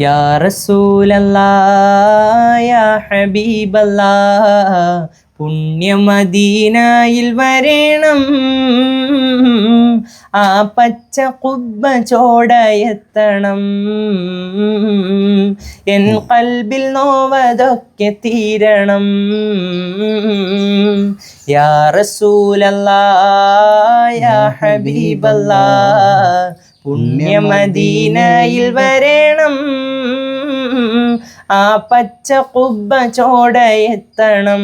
യാ റസൂലല്ലാ ഹബീബല്ലാ പുണ്യമദീനയിൽ വരേണം. ആ പച്ച കുബ്ബ ചോടയെത്തണം. എൻ കൽബിൽ നോവതൊക്കെ തീരണം. യാ റസൂലല്ലാ യാ ഹബീബല്ലാ പുണ്യമദീനയിൽ വരേണം. ആ പച്ച കുബ്ബ ചോടയെത്തണം.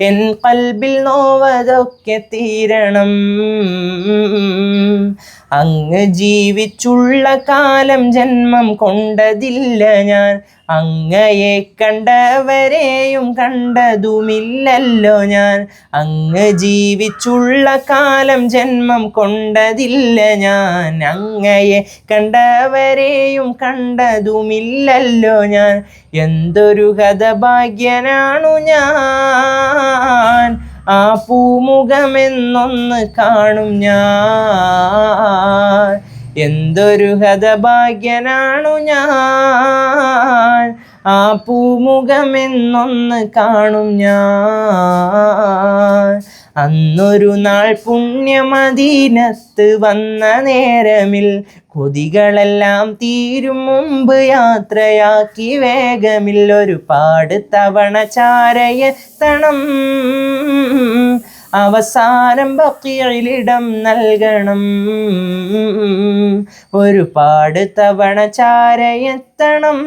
എൻ കൽബിൽ നോവതൊക്കെ തീരണം. അങ്ങ് ജീവിച്ചുള്ള കാലം ജന്മം കൊണ്ടതില്ല ഞാൻ. അങ്ങയെ കണ്ടവരെയും കണ്ടതുമില്ലല്ലോ ഞാൻ. അങ്ങ് ജീവിച്ചുള്ള കാലം ജന്മം കൊണ്ടതില്ല ഞാൻ. അങ്ങയെ കണ്ടവരെയും കണ്ടതുമില്ലല്ലോ ഞാൻ. എന്തൊരു ഹതഭാഗ്യനാണു ഞാൻ. ആ പൂമുഖമെന്നൊന്ന് കാണും ഞാൻ. എന്തൊരു ഹതഭാഗ്യനാണു ഞാൻ. ആ പൂമുഖമെന്നൊന്ന് കാണും ഞാൻ. അന്നൊരു നാൾ പുണ്യമദീനത്ത് വന്ന നേരമിൽ കൊതികളെല്ലാം തീരും മുമ്പ് യാത്രയാക്കി വേഗമിൽ ഒരുപാട് തവണ ചാരയെത്തണം. അവസാനം ബക്കിയിലിടം നൽകണം. ഒരുപാട് തവണ ചാരയെത്തണം.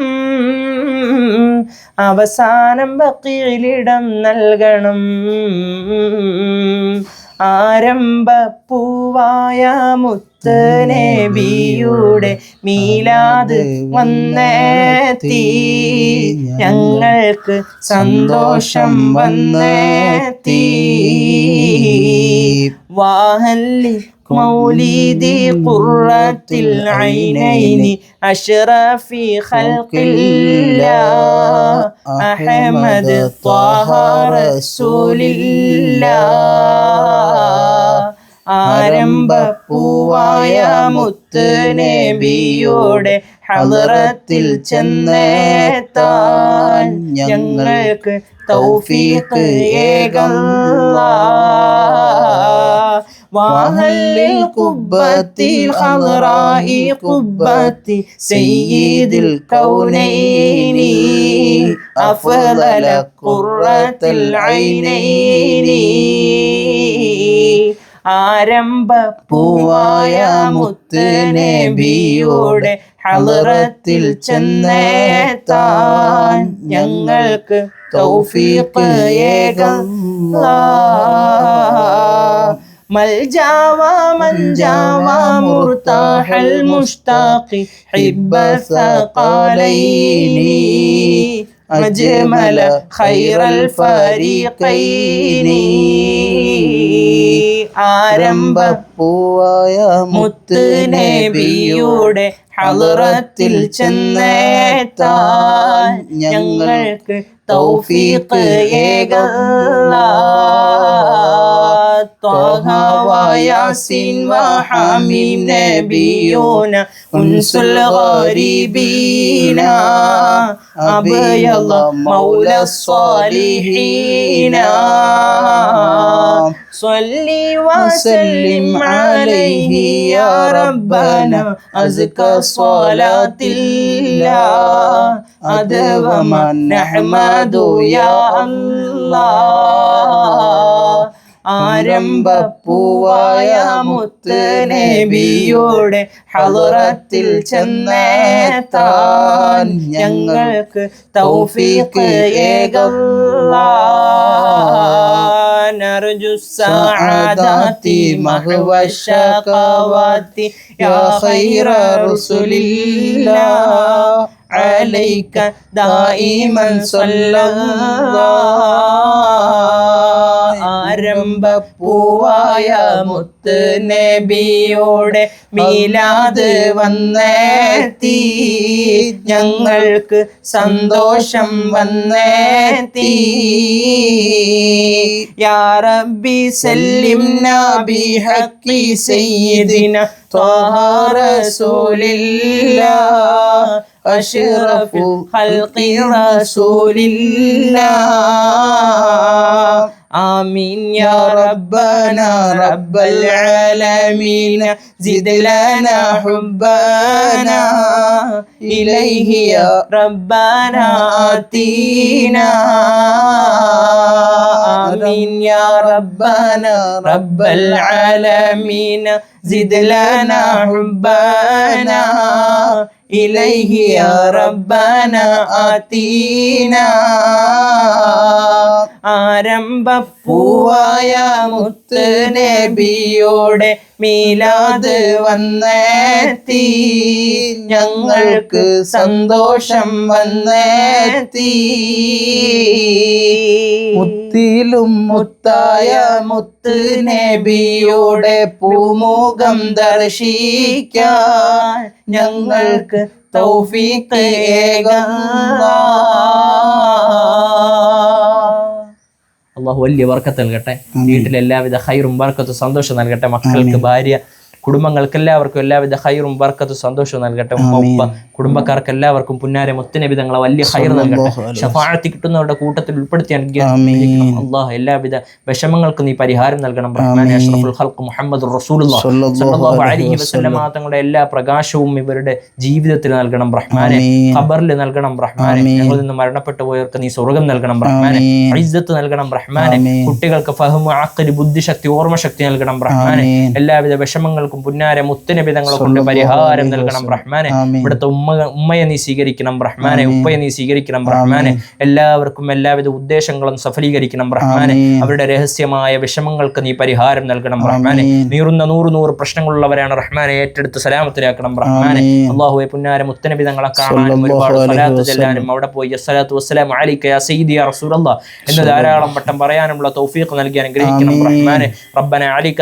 അവസാനം ബക്കിയിലിടം നൽകണം. ആരംഭപ്പൂവായ മുത്തനെ ബിയുടെ മീലാത് വന്നെത്തി ഞങ്ങൾക്ക് സന്തോഷം വന്നെത്തി വാഹല്ലി മൗലിദി പുറത്തിൽ ഐനൈനി അഷറഫി ഖൽഖില്ലാ. അഹമ്മദ് ത്വാഹ റസൂലില്ലാ. ആരംഭപ്പൂവായ മുത്ത് നബിയുടെ ഹലറത്തിൽ ചെന്നെത്താൻ ഞങ്ങൾക്ക് തൗഫീഖ് ഏകല്ല. വാഹലിൽ കുബത്തി ഹലറായി കുബത്തി സയ്യിദിൽ കൗനൈനി അഫലല ഖുറത്തിൽ ഐനൈനി. ആരംഭ പൂവായ മുത്തനെ ബിയോടെ ഹലറത്തിൽ ചെന്നേത്താൻ ഞങ്ങൾക്ക് തൗഫീഖ് ഏക. മൽജാവ ഹിബ്ബ സഖാലൈനി. أجمل خير الفريقين ആരംഭ പൂവായ മുത്ത് നബിയുടെ ഹളറത്തിൽ ചെന്നെത്താൻ ഞങ്ങൾക്ക് തൗഫീഖ് ഏകല്ലാ طه وياسين وحميم نبينا أنس الغريبين أبيض مولى الصالحين. صل وسلم عليه يا ربنا أزكى صلاة الله. أدوما نحمد يا الله. ആരംഭപ്പൂവായ മുത്ത് നബിയുടെ ഹളറത്തിൽ ചെന്നെത്താൻ ഞങ്ങൾക്ക് തൗഫീഖ് ഏകല്ലാ نرجو السعادات محو الشقوات يا خير رسل الله عليك دائما صلى الله ആരംഭപ്പൂവായ മുത്ത് നബിയോടെ മീലാത് വന്നെത്തി. ഞങ്ങൾക്ക് സന്തോഷം വന്നെത്തി. യാറബി സല്ലിം നബി ഹക്കി സയ്യിദിന ത്വഹ റസൂലില്ലാ. أشرف الخلق رسول الله. آمين يا ربنا رب العالمين. زد لنا حبنا. إليه يا ربنا آتينا. آمين يا ربنا رب العالمين زد لنا حبنا إليه يا ربنا آتينا ആരംഭപ്പൂവായ മുത്ത് നബിയോടെ മീലാത് വന്നെത്തി ഞങ്ങൾക്ക് സന്തോഷം വന്നെത്തി മുത്തിലും മുത്തായ മുത്ത് നബിയോടെ പൂമുഖം ദർശിക്കാൻ ഞങ്ങൾക്ക് തൗഫീഖ് അള്ളാഹു വലിയ വർക്കത്ത് നൽകട്ടെ. വീട്ടിൽ എല്ലാവിധ ഹൈറും വർക്കത്തും സന്തോഷം നൽകട്ടെ. മക്കൾക്ക് ഭാര്യ കുടുംബങ്ങൾക്ക് എല്ലാവർക്കും എല്ലാവിധ ഹൈറും വർക്കത്തും സന്തോഷവും നൽകട്ടെ. ഉമ്മ കുടുംബക്കാർക്ക് എല്ലാവർക്കും പുന്നാരെ മുത്തനബി തങ്ങളെ വലിയ ഹൈർ നൽകട്ടെ. ഷഫാഴത്തി കിട്ടുന്നവരുടെ കൂട്ടത്തിൽ ഉൾപ്പെടുത്തി അള്ളാഹ് എല്ലാവിധ വിഷമങ്ങൾക്കും നീ പരിഹാരം നൽകണം. മുഹമ്മദ് തങ്ങളുടെ എല്ലാ പ്രകാശവും ഇവരുടെ ജീവിതത്തിൽ നൽകണം. റഹ്മാനെ ഖബറിൽ നൽകണം. റഹ്മാനെ ഞങ്ങളിൽ നിന്ന് മരണപ്പെട്ടു പോയവർക്ക് നീ സ്വർഗം നൽകണം. റഹ്മാനെ ഐസത്ത് നൽകണം. റഹ്മാനെ കുട്ടികൾക്ക് ഫഹമു അഖലി ബുദ്ധിശക്തി ഓർമ്മശക്തി നൽകണം. റഹ്മാനെ എല്ലാവിധ വിഷമങ്ങൾക്കും പുന്നാരെ മുത്തനബി തങ്ങളെ കൊണ്ട് പരിഹാരം നൽകണം. റഹ്മാനെ ഇവിടുത്തെ ഉമ്മ ഉമ്മയെ നീ സ്വീകരിക്കണം. റഹ്മാനെ ഉപ്പയെ നീ സ്വീകരിക്കണം. റഹ്മാനെ എല്ലാവർക്കും എല്ലാവിധ ഉദ്ദേശങ്ങളും സഫലീകരിക്കണം. റഹ്മാനെ അവരുടെ രഹസ്യമായ വിഷമങ്ങൾക്ക് നീ പരിഹാരം നൽകണം. റഹ്മാനെ നീറുന്ന നൂറ് നൂറ് പ്രശ്നങ്ങളുള്ളവരാണ്. റഹ്മാനെ ഏറ്റെടുത്ത് സലാമത്തിലാക്കണം. റഹ്മാനെ അള്ളാഹുവെ പുന്നാര മുത്തനബി തങ്ങളെ കാണാനും ഒരുപാട് സലാത്ത് ചെല്ലാനും അവിടെ പോയി. അസ്സലാത്തു വസ്സലാം അലിക്ക യാ സയ്യിദി യാ റസൂലല്ലാ. എന്ന് ധാരാളം വട്ടം പറയാനുള്ള തൗഫീഖ് നൽകി അനുഗ്രഹിക്കണം. റഹ്മാനെ റബ്ബന അലിക്ക